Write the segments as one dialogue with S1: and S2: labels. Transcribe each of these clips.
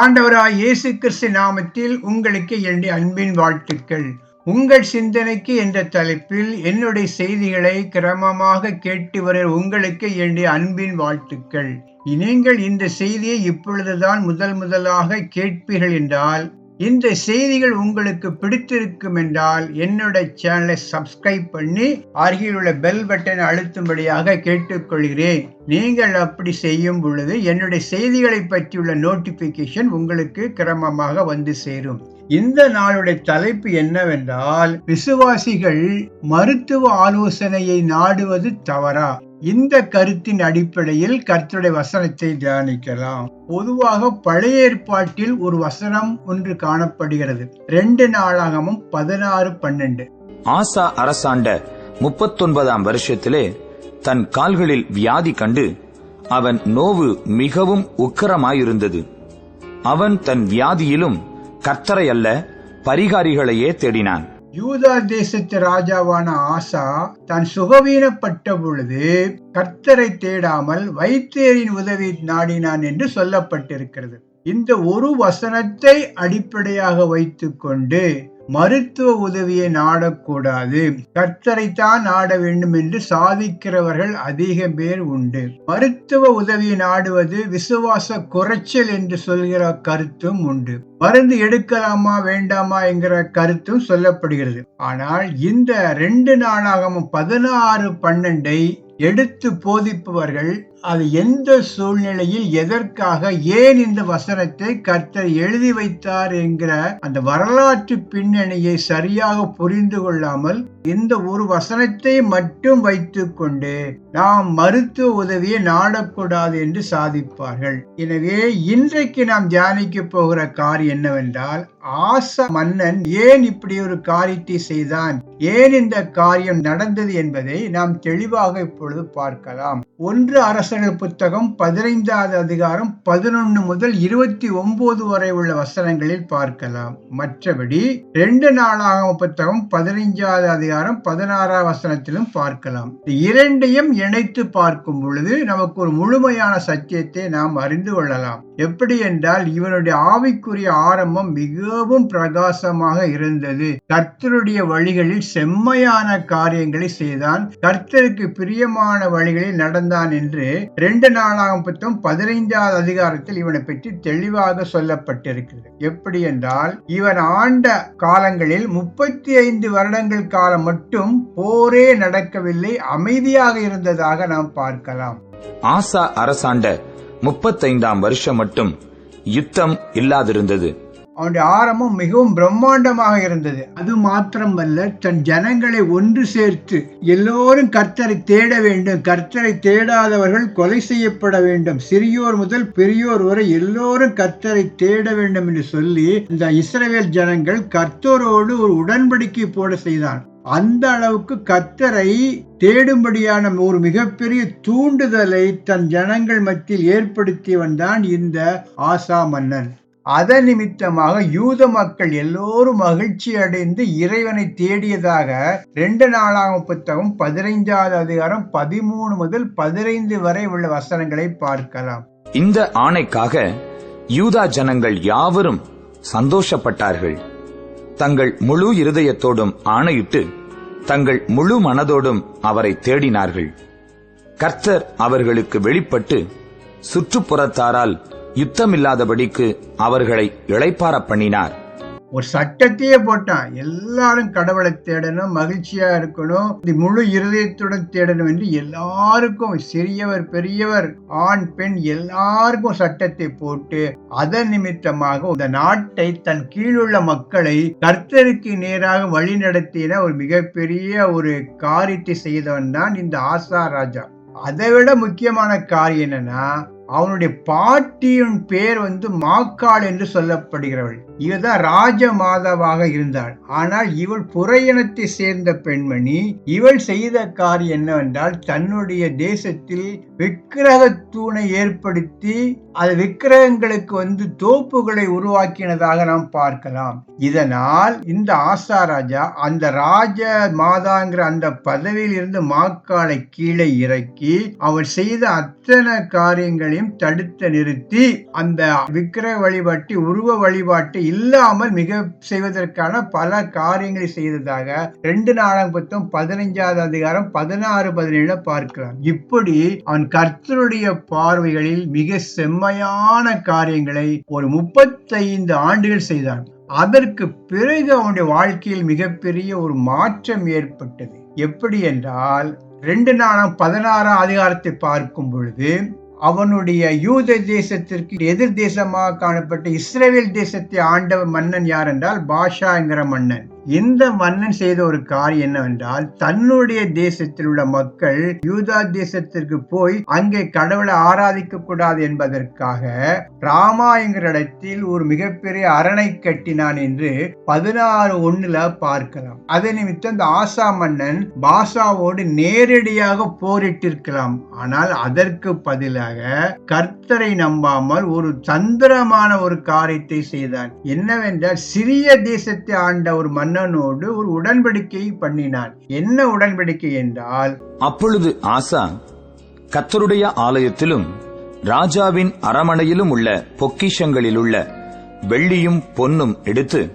S1: ஆண்டவராய் இயேசு கிறிஸ்து நாமத்தில் உங்களுக்கு என்னுடைய அன்பின் வாழ்த்துக்கள். உங்கள் சிந்தனைக்கு என்ற தலைப்பில் என்னுடைய செய்திகளை கிரமமாக கேட்டு வர உங்களுக்கு என்னுடைய அன்பின் வாழ்த்துக்கள். நீங்கள் இந்த செய்தியை இப்பொழுதுதான் முதல் முதலாக கேட்பீர்கள் என்றால் இந்த செய்திகள் உங்களுக்கு பிடித்திருக்கும் என்றால் என்னுடைய சேனலை சப்ஸ்கிரைப் பண்ணி அருகில் உள்ள பெல் பட்டனை அழுத்தும்படியாக கேட்டுக்கொள்கிறேன். நீங்கள் அப்படி செய்யும் பொழுது என்னுடைய செய்திகளை பற்றியுள்ள நோட்டிபிகேஷன் உங்களுக்கு கிரமமாக வந்து சேரும். இந்த நாளுடைய தலைப்பு என்னவென்றால் விசுவாசிகள் மருத்துவ ஆலோசனையை நாடுவது தவறா? இந்த கருத்தின் அடிப்படையில் கர்த்தருடைய வசனத்தை தியானிக்கலாம். பொதுவாக பழைய ஏற்பாட்டில் ஒரு வசனம் ஒன்று காணப்படுகிறது. ரெண்டு நாளாகமும் பதினாறு பன்னெண்டு.
S2: ஆசா அரசாண்ட முப்பத்தொன்பதாம் வருஷத்திலே தன் கால்களில் வியாதி கண்டு அவன் நோவு மிகவும் உக்கரமாயிருந்தது. அவன் தன் வியாதியிலும் கர்த்தரை அல்ல பரிகாரிகளையே தேடினான்.
S1: யூதா தேசத்து ராஜாவான ஆசா தான் சுகவீனப்பட்ட பொழுது கர்த்தரை தேடாமல் வைத்தியரின் உதவி நாடினான் என்று சொல்லப்பட்டிருக்கிறது. இந்த ஒரு வசனத்தை அடிப்படையாக வைத்துக்கொண்டு மருத்துவ உதவியை நாடக்கூடாது. கர்த்தரைத்தான் நாட வேண்டும் என்று சாதிக்கிறவர்கள் அதிக பேர் உண்டு. மருத்துவ உதவியை நாடுவது விசுவாச குறைச்சல் என்று சொல்கிற கருத்தும் உண்டு. மருந்து எடுக்கலாமா வேண்டாமா என்கிற கருத்தும் சொல்லப்படுகிறது. ஆனால் இந்த ரெண்டு நாளாகவும் பதினாறு பன்னெண்டை எடுத்து போதிப்பவர்கள் அது எந்த சூழ்நிலையில் எதற்காக ஏன் இந்த வசனத்தை கர்த்தர் எழுதி வைத்தார் என்கிற அந்த வரலாற்று பின்னணியை சரியாக புரிந்து கொள்ளாமல் இந்த ஒரு வசனத்தை மட்டும் வைத்துக்கொண்டு நாம் மருத்துவ உதவியை நாடக்கூடாது என்று சாதிப்பார்கள். எனவே இன்றைக்கு நாம் தியானிக்க போகிற காரியம் என்னவென்றால் ஆச மன்னன் ஏன் இப்படி ஒரு காரியத்தை செய்தான்? ஏன் இந்த காரியம் நடந்தது என்பதை நாம் தெளிவாக இப்பொழுது பார்க்கலாம். ஒன்று அரசர்கள் புத்தகம் பதினைந்தாவது அதிகாரம் பதினொன்னு முதல் இருபத்தி ஒன்பது வரை உள்ள வசனங்களில் பார்க்கலாம். மற்றபடி ரெண்டு நாளாக புத்தகம் பதினைஞ்சாவது அதிகாரம் பதினாறாம் வசனத்திலும் பார்க்கலாம். இரண்டையும் இணைத்து பார்க்கும் பொழுது நமக்கு ஒரு முழுமையான சத்தியத்தை நாம் அறிந்து கொள்ளலாம். எப்படி என்றால் இவனுடைய ஆவிக்குரிய ஆரம்பம் மிகவும் பிரகாசமாக இருந்தது. கர்த்தருடைய வழிகளில் செம்மையான காரியங்களை செய்தான். கர்த்தருக்கு பிரியமான வழிகளில் நடந்தான் என்று ரெண்டு நாளாகும் புத்தம் பதினைந்தாவது அதிகாரத்தில் இவனை பற்றி தெளிவாக சொல்லப்பட்டிருக்கிறது. எப்படி என்றால் இவன் ஆண்ட காலங்களில் முப்பத்தி ஐந்து வருடங்கள் காலம் மட்டும் போரே நடக்கவில்லை அமைதியாக இருந்ததாக நாம் பார்க்கலாம்.
S2: ஆசா அரசாண்ட முப்பத்தைந்தாம் வருஷம் மட்டும் யுத்தம் இல்லாதிருந்தது.
S1: அவனுடைய ஆரம்பம் மிகவும் பிரம்மாண்டமாக இருந்தது. அது மாத்திரமல்ல தன் ஜனங்களை ஒன்று சேர்த்து எல்லோரும் கர்த்தரை தேட வேண்டும். கர்த்தரை தேடாதவர்கள் கொலை செய்யப்பட வேண்டும். சிறியோர் முதல் பெரியோர் வரை எல்லோரும் கர்த்தரை தேட வேண்டும் என்று சொல்லி இந்த இஸ்ரவேல் ஜனங்கள் கர்த்தரோடு ஒரு உடன்படிக்கை போட செய்தான். அந்த அளவுக்கு கத்தரை தேடும்படியான ஒரு மிகப்பெரிய தூண்டுதலை தன் ஜனங்கள் மத்தியில் ஏற்படுத்தியவன் தான் இந்த ஆசா மன்னன். அதன் நிமித்தமாக யூத மக்கள் எல்லோரும் மகிழ்ச்சி அடைந்து இறைவனை தேடியதாக ரெண்டு நாளாக புத்தகம் பதினைஞ்சாவது அதிகாரம் பதிமூணு முதல் பதினைந்து வரை உள்ள வசனங்களை பார்க்கலாம்.
S2: இந்த ஆணைக்காக யூதா ஜனங்கள் யாவரும் சந்தோஷப்பட்டார்கள். தங்கள் முழு இருதயத்தோடும் ஆணையிட்டு தங்கள் முழு மனதோடும் அவரை தேடினார்கள். கர்த்தர் அவர்களுக்கு வெளிப்பட்டு சுற்றுப்புறத்தாரால் யுத்தமில்லாதபடிக்கு அவர்களை இளைப்பார பண்ணினார்.
S1: ஒரு சட்டத்தையே போட்டான் எல்லாரும் கடவுளை தேடணும் மகிழ்ச்சியா இருக்கணும் இது முழு இருதயத்துடன் தேடணும் என்று எல்லாருக்கும் சிறியவர் பெரியவர் ஆண் பெண் எல்லாருக்கும் சட்டத்தை போட்டு அதன் நிமித்தமாக இந்த நாட்டை தன் கீழுள்ள மக்களை கர்த்தருக்கு நேராக வழி நடத்தின ஒரு மிகப்பெரிய ஒரு காரியத்தை செய்தவன் தான் இந்த ஆசா ராஜா. அதை விட முக்கியமான காரியம் என்னன்னா அவனுடைய பாட்டியின் பேர் வந்து மாக்காள் என்று சொல்லப்படுகிறவள். இவதான் ராஜ மாதாவாக இருந்தாள். ஆனால் இவள் புறையினத்தை சேர்ந்த பெண்மணி இவள் செய்த காரியம் என்னவென்றால் தன்னுடைய தேசத்தில் விக்கிரக தூணை ஏற்படுத்தி அது விக்கிரகங்களுக்கு வந்து தோப்புகளை உருவாக்கினதாக நாம் பார்க்கலாம். இதனால் இந்த ஆசா ராஜா அந்த ராஜ மாதாங்கிற அந்த பதவியில் இருந்து மாக்காளை கீழே இறக்கி அவர் செய்த அத்தனை காரியங்களையும் எல்லாவற்றையும் தடுத்து நிறுத்தி அந்த விக்கிரக வழிபாட்டு உருவ வழிபாட்டு இல்லாமல் மிக செய்வதற்கான பல காரியங்களை செய்ததாக ரெண்டு நாளாம் புத்தம் பதினைஞ்சாவது அதிகாரம் பதினாறு பதினேழு பார்க்கலாம். இப்படி அவன் கர்த்தருடைய பார்வைகளில் மிக செம்மையான காரியங்களை ஒரு முப்பத்தைந்து ஆண்டுகள் செய்தான். அதற்கு பிறகு அவனுடைய வாழ்க்கையில் மிகப்பெரிய ஒரு மாற்றம் ஏற்பட்டது. எப்படி என்றால் ரெண்டு நாளாம் பதினாறாம் அதிகாரத்தை பார்க்கும் பொழுது அவனுடைய யூத தேசத்திற்கு எதிர் தேசமாக காணப்பட்ட இஸ்ரேல் தேசத்தை ஆண்ட மன்னன் யார் என்றால் பாஷா என்கிற மன்னன். இந்த மன்னன் செய்த ஒரு காரியம் என்னவென்றால் தன்னுடைய தேசத்தில் உள்ள மக்கள் யூதா தேசத்திற்கு போய் அங்கே கடவுளை ஆராதிக்க கூடாது என்பதற்காக ராமா என்கிற இடத்தில் ஒரு மிகப்பெரிய அரணை கட்டினான் என்று பதினாறு ஒண்ணுல பார்க்கலாம். அதே நிமித்தம் இந்த ஆசா மன்னன் பாஷாவோடு நேரடியாக போரிட்டிருக்கலாம். ஆனால் அதற்கு பதிலாக கர்த்தரை நம்பாமல் ஒரு தந்திரமான ஒரு காரியத்தை செய்தான். என்னவென்றால் சிறிய தேசத்தை ஆண்ட ஒரு மன்னனோடு ஒரு உடன்படிக்கை பண்ணினான். என்ன உடன்படிக்கை என்றால்?
S2: அப்பொழுது ஆசா கத்தருடைய ஆலயத்திலும் ராஜாவின் அரமனையிலும் உள்ள பொக்கிஷங்களில் உள்ள வெள்ளியும் பொன்னும் எடுத்து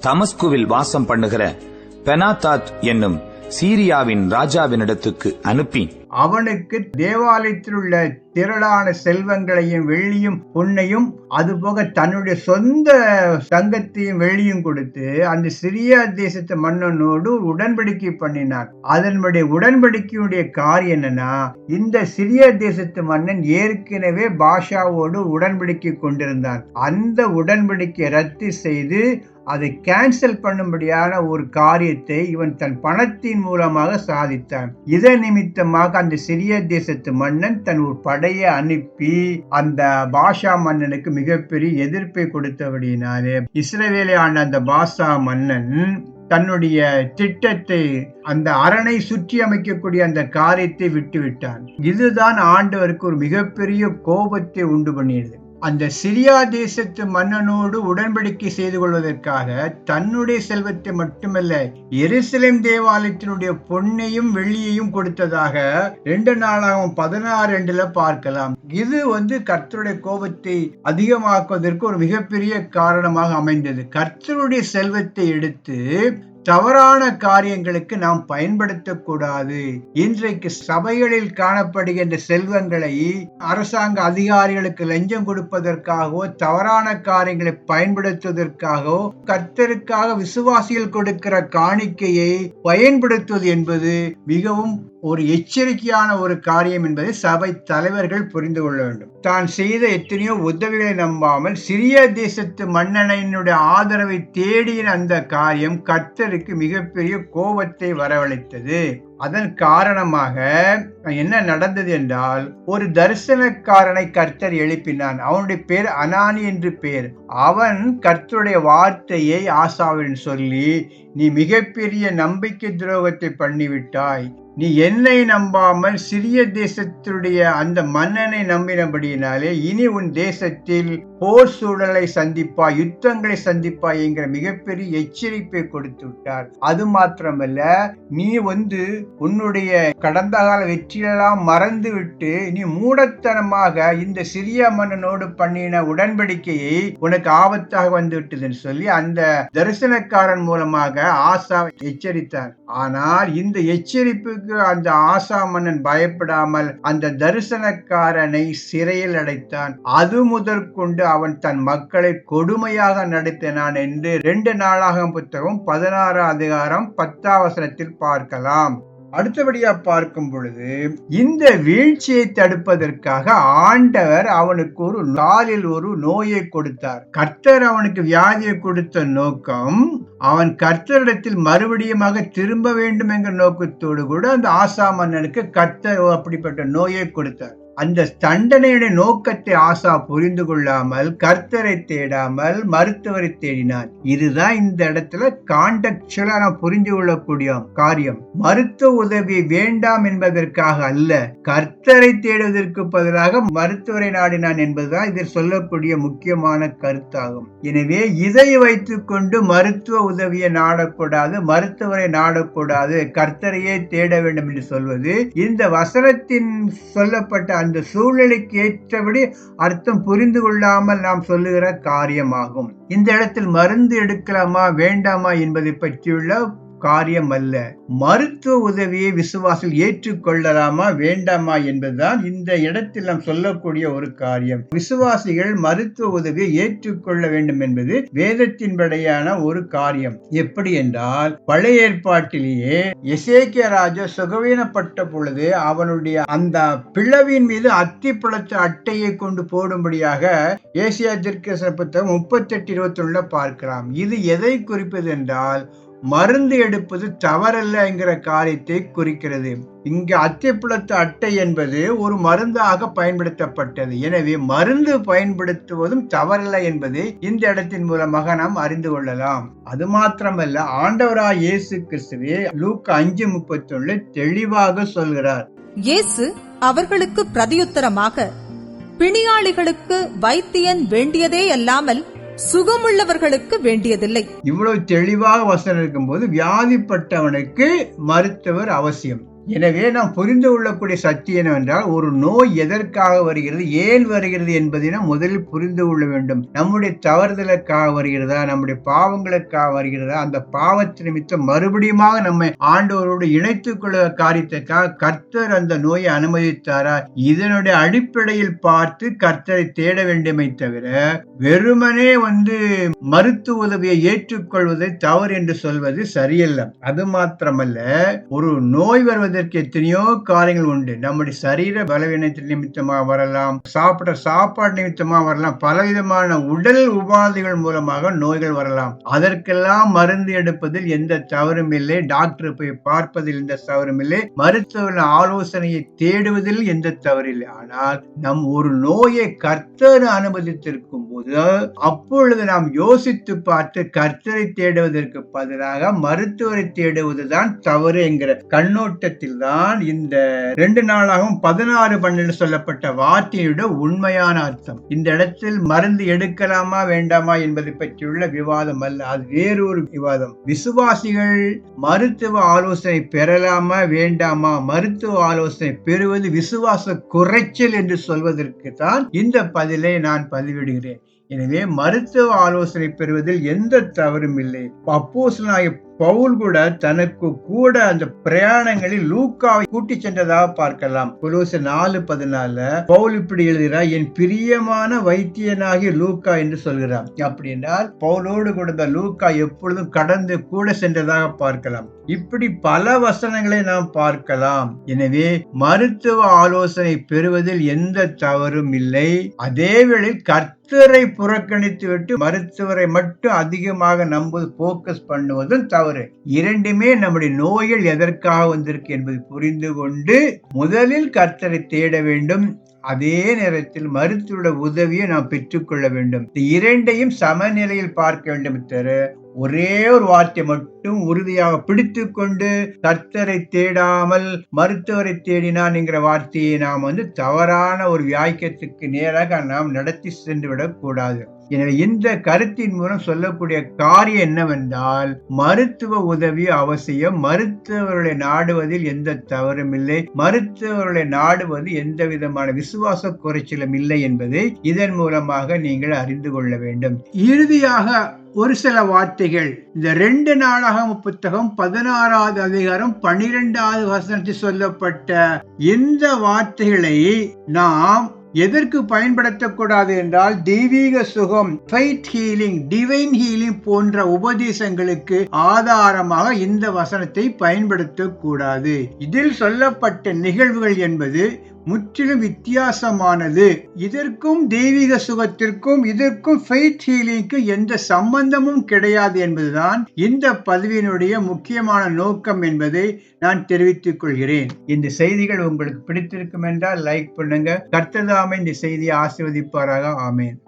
S2: தமஸ்குவில் வாசம் பண்ணுகிற பெனாதாத் என்னும் சீரியாவின் ராஜாவினிடத்துக்கு அனுப்பி.
S1: அவனுக்கு தேவாலயத்தில் உள்ள திரளான செல்வங்களையும் வெள்ளியும் பொன்னையும் அதுபோக தன்னுடைய சொந்த தங்கத்தையும் வெள்ளியும் கொடுத்து அந்த சிரியா தேசத்து மன்னனோடு உடன்படிக்கை பண்ணினார் அதனுடைய உடன்படிக்கையுடைய காரியம் என்னன்னா இந்த சிரிய தேசத்து மன்னன் ஏற்கனவே பாஷாவோடு உடன்படிக்கை கொண்டிருந்தான். அந்த உடன்படிக்கை ரத்து செய்து அதை கேன்சல் பண்ணும்படியான ஒரு காரியத்தை இவன் தன் பணத்தின் மூலமாக சாதித்தான். இதன் நிமித்தமாக அந்த சிறிய தேசத்து மன்னன் தன் ஒரு படையை அனுப்பி அந்த பாஷா மன்னனுக்கு மிகப்பெரிய எதிர்ப்பை கொடுத்தபடினாலே இஸ்ரவேலை ஆண்ட அந்த பாஷா மன்னன் தன்னுடைய திட்டத்தை அந்த அரணை சுற்றி அமைக்கக்கூடிய அந்த காரியத்தை விட்டுவிட்டான். இதுதான் ஆண்டவருக்கு ஒரு மிகப்பெரிய கோபத்தை உண்டு பண்ணியது. அந்த சிரியா தேசத்து மன்னனோடு உடன்படிக்கை செய்து கொள்வதற்காக தன்னுடைய செல்வத்தை மட்டுமல்ல எருசலேம் தேவாலயத்தினுடைய பொன்னையும் வெள்ளியையும் கொடுத்ததாக ரெண்டு நாளாகவும் பதினாறு ரெண்டுல பார்க்கலாம். இது வந்து கர்த்தருடைய கோபத்தை அதிகமாக்குவதற்கு ஒரு மிகப்பெரிய காரணமாக அமைந்தது. கர்த்தருடைய செல்வத்தை எடுத்து தவறான காரியங்களுக்கு நாம் பயன்படுத்தக்கூடாது. இன்றைக்கு சபைகளில் காணப்படுகின்ற செல்வங்களை அரசாங்க அதிகாரிகளுக்கு லஞ்சம் கொடுப்பதற்காகவோ தவறான காரியங்களை பயன்படுத்துவதற்காகவோ கர்த்தருக்காக விசுவாசிகள் கொடுக்கிற காணிக்கையை பயன்படுத்துவது என்பது மிகவும் ஒரு எச்சரிக்கையான ஒரு காரியம் என்பதை சபை தலைவர்கள் புரிந்து கொள்ள வேண்டும். தான் செய்த எத்தனையோ உதவிகளை நம்பாமல் சிறிய தேசத்து மன்னனையினுடைய ஆதரவை தேடிய அந்த காரியம் கர்த்தர் கர்த்தருக்கு மிகப்பெரிய கோபத்தை வரவழைத்தது. அதன் காரணமாக என்ன நடந்தது என்றால் ஒரு தரிசனக்காரனை கர்த்தர் எழுப்பினான். அவனுடைய பேர் அனானி என்று பேர். அவன் கர்த்தருடைய வார்த்தையை ஆசாவின் சொல்லி நீ மிகப்பெரிய நம்பிக்கை துரோகத்தை பண்ணிவிட்டாய். நீ என்னை நம்பாமல் சிறிய தேசத்துடைய அந்த மன்னனை நம்பினபடியினாலே இனி உன் தேசத்தில் போர் சூழலை சந்திப்பாய் யுத்தங்களை சந்திப்பாய் என்கிற மிகப்பெரிய எச்சரிப்பை கொடுத்து விட்டார். அது மாத்திரமல்ல நீ வந்து உன்னுடைய கடந்த கால வெற்றியெல்லாம் மறந்து விட்டு நீ மூடத்தனமாக இந்த சிறிய மன்னனோடு பண்ணின உடன்படிக்கையை உனக்கு ஆபத்தாக வந்து விட்டதுன்னு சொல்லி அந்த தரிசனக்காரன் மூலமாக ஆசா எச்சரித்தார். ஆனால் இந்த எச்சரிப்பு எச்சரிப்புக்கு அந்த ஆசா மன்னன் பயப்படாமல் அந்த தரிசனக்காரனை சிறையில் அடைத்தான். அது முதற்கொண்டு அவன் தன் மக்களை கொடுமையாக நடத்தினான் என்று ரெண்டு நாளாக புத்தகம் பதினாறு அதிகாரம் பத்தாவசனத்தில் பார்க்கலாம். அடுத்தபடியா பார்க்கும் பொழுது இந்த வீழ்ச்சியை தடுப்பதற்காக ஆண்டவர் அவனுக்கு ஒரு நாளில் ஒரு நோயை கொடுத்தார். கர்த்தர் அவனுக்கு வியாதியை கொடுத்த நோக்கம் அவன் கர்த்தரிடத்தில் மறுபடியுமாக திரும்ப வேண்டும் என்ற நோக்கத்தோடு கூட அந்த ஆசா மன்னனுக்கு கர்த்தர் அப்படிப்பட்ட நோயை கொடுத்தார். அந்த தண்டனையுடைய நோக்கத்தை ஆசா புரிந்து கொள்ளாமல் கர்த்தரை தேடாமல் மருத்துவரை தேடினார். இதுதான் இந்த இடத்துல கான்டக்சுவலா நான் புரிந்து கொள்ளக்கூடிய காரியம். மருத்துவ உதவி வேண்டாம் என்பதற்காக அல்ல கர்த்தரை தேடுவதற்கு பதிலாக மருத்துவரை நாடினான் என்பதுதான் இதில் சொல்லக்கூடிய முக்கியமான கருத்தாகும். எனவே இதை வைத்துக் கொண்டு மருத்துவ உதவியை நாடக்கூடாது மருத்துவரை நாடக்கூடாது கர்த்தரையே தேட வேண்டும் என்று சொல்வது. இந்த வசனத்தின் சொல்லப்பட்ட அந்த சூழ்நிலைக்கு ஏற்றபடி அர்த்தம் புரிந்து கொள்ளாமல் நாம் சொல்லுகிற காரியமாகும். இந்த இடத்தில் மருந்து எடுக்கலாமா வேண்டாமா என்பதை பற்றியுள்ள காரியம் அல்ல மருத்துவ உதவியை விசுவாசில் ஏற்றுக்கொள்ளலாமா வேண்டாமா என்பதுதான் இந்த இடத்தில் நாம் சொல்லக்கூடிய ஒரு காரியம். விசுவாசிகள் மருத்துவ உதவியை ஏற்றுக்கொள்ள வேண்டும் என்பது வேதத்தின்படியான ஒரு காரியம். எப்படி என்றால் பழைய ஏற்பாட்டிலேயே எசேக்கிய ராஜா சுகவீனப்பட்ட பொழுது அவனுடைய அந்த பிளவின் மீது அத்தி அத்திப்பழத்த அட்டையை கொண்டு போடும்படியாக ஏசியா திருக்கசன புத்தகம் முப்பத்தி எட்டு இருபத்தி ஒண்ணுல பார்க்கலாம் இது எதை குறிப்பது என்றால் மருந்து எடுப்பது தவறல்ல என்கிற காரியத்தை குறிக்கிறது. இங்கு அத்திப்புலத்து அட்டை என்பது ஒரு மருந்தாக பயன்படுத்தப்பட்டது. எனவே மருந்து பயன்படுத்துவதும் தவறல்ல என்பதை இந்த இடத்தின் மூலமாக நாம் அறிந்து கொள்ளலாம். அது மாத்திரமல்ல ஆண்டவரா இயேசு கிறிஸ்துவே லூக் அஞ்சு முப்பத்தி ஒண்ணு தெளிவாக சொல்கிறார்.
S3: இயேசு அவர்களுக்கு பிரதியுத்தரமாக பிணியாளிகளுக்கு வைத்தியன் வேண்டியதே அல்லாமல் சுகமுள்ளவர்களுக்கு வேண்டியதில்லை.
S1: இவ்வளவு தெளிவாக வசனம் இருக்கும்போது வியாதிப்பட்டவனுக்கு மருத்துவர் அவசியம். எனவே நாம் புரிந்து கொள்ளக்கூடிய சக்தி என்னவென்றால் ஒரு நோய் எதற்காக வருகிறது ஏன் வருகிறது என்பதை முதலில் புரிந்து கொள்ள வேண்டும். நம்முடைய தவறுதலுக்காக வருகிறதா நம்முடைய பாவங்களுக்காக வருகிறதா அந்த பாவத்தை நிமித்தம் மறுபடியுமாக நம்மை ஆண்டவரோடு இணைத்துக் கொள்ள காரியத்துக்காக கர்த்தர் அந்த நோயை அனுமதித்தாரா? இதனுடைய அடிப்படையில் பார்த்து கர்த்தரை தேட வேண்டுமே தவிர வெறுமனே வந்து மருத்துவ உதவியை ஏற்றுக்கொள்வதை தவறு என்று சொல்வது சரியல்ல. அது மாத்திரமல்ல ஒரு நோய் வருவது வருவதற்கு எத்தனையோ காரியங்கள் உண்டு. நம்முடைய சரீர பலவீனத்தின் நிமித்தமாக வரலாம் சாப்பிட சாப்பாடு நிமித்தமாக வரலாம் பலவிதமான உடல் உபாதைகள் மூலமாக நோய்கள் வரலாம். அதற்கெல்லாம் மருந்து எடுப்பதில் எந்த தவறும் இல்லை. டாக்டர் போய் பார்ப்பதில் எந்த தவறும் இல்லை. மருத்துவ ஆலோசனையை தேடுவதில் எந்த தவறில்லை ஆனால் நம் ஒரு நோயை கர்த்தர் அனுமதித்திருக்கும் போது அப்பொழுது நாம் யோசித்து பார்த்து கர்த்தரை தேடுவதற்கு பதிலாக மருத்துவரை தேடுவதுதான் தவறு என்கிற கண்ணோட்டத்தில் தான் இந்த ரெண்டு நாளாகவும் பதினாறு பன்னெண்டு சொல்லப்பட்ட வார்த்தையோட உண்மையான அர்த்தம். இந்த இடத்தில் மருந்து எடுக்கலாமா வேண்டாமா என்பதை பற்றியுள்ள விவாதம் அல்ல அது வேறொரு விவாதம். விசுவாசிகள் மருத்துவ ஆலோசனை பெறலாமா வேண்டாமா? மருத்துவ ஆலோசனை பெறுவது விசுவாச குறைச்சல் என்று சொல்வதற்கு தான் இந்த பதிலை நான் பதிவிடுகிறேன். எனவே மருத்துவ ஆலோசனை பெறுவதில் எந்த தவறும் இல்லை. அப்போசனாய பவுல் கூட தனக்கு கூட அந்த பிரயாணங்களில் லூக்காவை கூட்டி சென்றதாக பார்க்கலாம். கொலோச நாலு பதினால பவுல் இப்படி எழுதுகிறார் என் பிரியமான வைத்தியனாகிய லூக்கா என்று சொல்கிறார். அப்படி என்றால் பவுலோடு கூட லூக்கா எப்பொழுதும் கடந்து கூட சென்றதாக பார்க்கலாம். இப்படி பல வசனங்களை நாம் பார்க்கலாம். எனவே மருத்துவ ஆலோசனை பெறுவதில் எந்த தவறும் இல்லை. அதே வேளையில் கர்த்த மருத்துவரை புறக்கணித்து விட்டு மருத்துவரை மட்டும் அதிகமாக நம்புவது போக்கஸ் பண்ணுவதும் தவறு. இரண்டுமே நம்முடைய நோய்கள் எதற்காக வந்திருக்கு என்பதை புரிந்து கொண்டு முதலில் கர்த்தரை தேட வேண்டும். அதே நேரத்தில் மருத்துவ உதவியை நாம் பெற்றுக்கொள்ள வேண்டும். இந்த இரண்டையும் சமநிலையில் பார்க்க வேண்டும் தவிர ஒரே ஒரு வார்த்தை மட்டும் உறுதியாக பிடித்து கொண்டு கர்த்தரை தேடாமல் மருத்துவரை தேடினான் என்கிற வார்த்தையை நாம் வந்து தவறான ஒரு வியாக்கியத்துக்கு நேராக நாம் நடத்தி சென்று விடக்கூடாது எனவே இந்த கருத்தின் மூலம் சொல்லக்கூடிய காரியம் என்னவென்றால் மருத்துவ உதவி அவசியம். மருத்துவர்களை நாடுவதில் எந்த தவறும் இல்லை. மருத்துவர்களை நாடுவது எந்த விதமான விசுவாச குறைச்சலும் இல்லை என்பதை இதன் மூலமாக நீங்கள் அறிந்து கொள்ள வேண்டும். இறுதியாக ஒரு சில வார்த்தைகள். இந்த ரெண்டு நாளாக புத்தகம் பதினாறாவது அதிகாரம் பனிரெண்டாவது வசனத்தில் சொல்லப்பட்ட இந்த வார்த்தைகளை நாம் எதற்கு பயன்படுத்தக்கூடாது என்றால் தெய்வீக சுகம் ஃபைட் ஹீலிங் டிவைன் ஹீலிங் போன்ற உபதேசங்களுக்கு ஆதாரமாக இந்த வசனத்தை பயன்படுத்தக்கூடாது. இதில் சொல்லப்பட்ட நிகழ்வுகள் என்பது முற்றிலும் வித்தியாசமானது. இதற்கும் தெய்வீக சுகத்திற்கும் இதற்கும் ஃபெய்த் ஹீலிங்க்கும் எந்த சம்பந்தமும் கிடையாது என்பதுதான் இந்த பதவியினுடைய முக்கியமான நோக்கம் என்பதை நான் தெரிவித்துக் கொள்கிறேன். இந்த செய்திகள் உங்களுக்கு பிடித்திருக்கும் என்றால் லைக் பண்ணுங்க. கர்த்ததாமே இந்த செய்தியை ஆசிர்வதிப்பாராக. ஆமேன்.